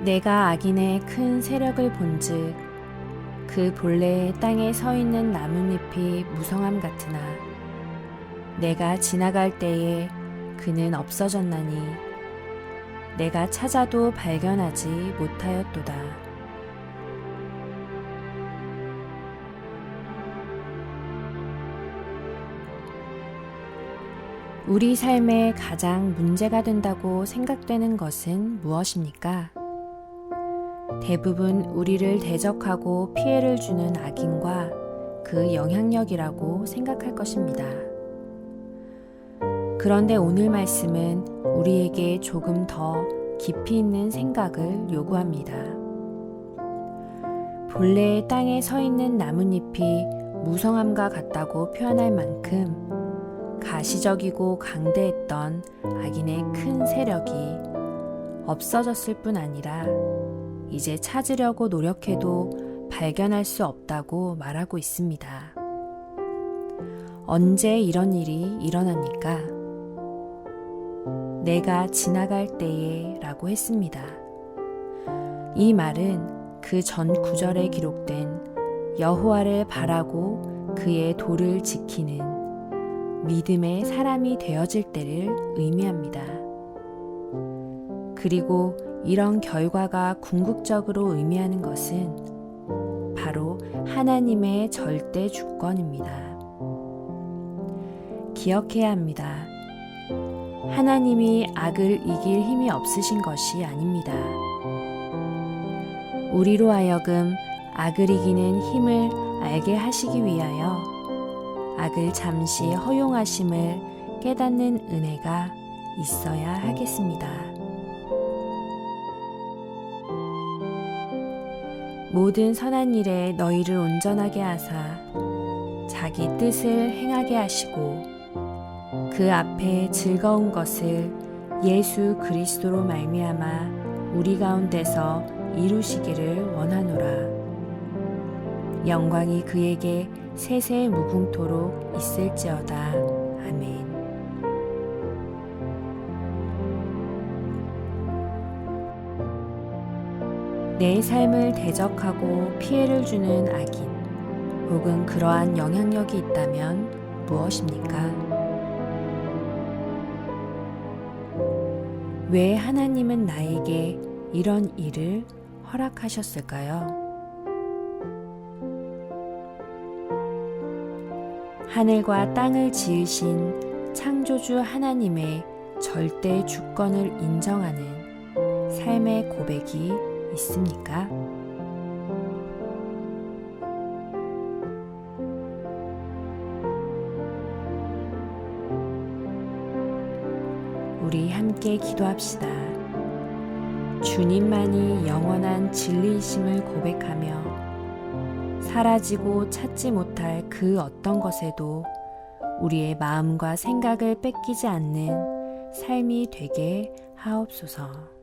내가 악인의 큰 세력을 본즉 그 본래 땅에 서 있는 나뭇잎이 무성함 같으나 내가 지나갈 때에 그는 없어졌나니 내가 찾아도 발견하지 못하였도다. 우리 삶에 가장 문제가 된다고 생각되는 것은 무엇입니까? 대부분 우리를 대적하고 피해를 주는 악인과 그 영향력이라고 생각할 것입니다. 그런데 오늘 말씀은 우리에게 조금 더 깊이 있는 생각을 요구합니다. 본래 땅에 서 있는 나뭇잎이 무성함과 같다고 표현할 만큼 가시적이고 강대했던 악인의 큰 세력이 없어졌을 뿐 아니라 이제 찾으려고 노력해도 발견할 수 없다고 말하고 있습니다. 언제 이런 일이 일어납니까? 내가 지나갈 때에 라고 했습니다. 이 말은 그 전 구절에 기록된 여호와를 바라고 그의 도를 지키는 믿음의 사람이 되어질 때를 의미합니다. 그리고 이런 결과가 궁극적으로 의미하는 것은 바로 하나님의 절대 주권입니다. 기억해야 합니다. 하나님이 악을 이길 힘이 없으신 것이 아닙니다. 우리로 하여금 악을 이기는 힘을 알게 하시기 위하여 악을 잠시 허용하심을 깨닫는 은혜가 있어야 하겠습니다. 모든 선한 일에 너희를 온전하게 하사 자기 뜻을 행하게 하시고 그 앞에 즐거운 것을 예수 그리스도로 말미암아 우리 가운데서 이루시기를 원하노라. 영광이 그에게 세세 무궁토록 있을지어다. 아멘. 내 삶을 대적하고 피해를 주는 악인 혹은 그러한 영향력이 있다면 무엇입니까? 왜 하나님은 나에게 이런 일을 허락하셨을까요? 하늘과 땅을 지으신 창조주 하나님의 절대 주권을 인정하는 삶의 고백이 있습니까? 우리 함께 기도합시다. 주님만이 영원한 진리이심을 고백하며 사라지고 찾지 못할 그 어떤 것에도 우리의 마음과 생각을 뺏기지 않는 삶이 되게 하옵소서.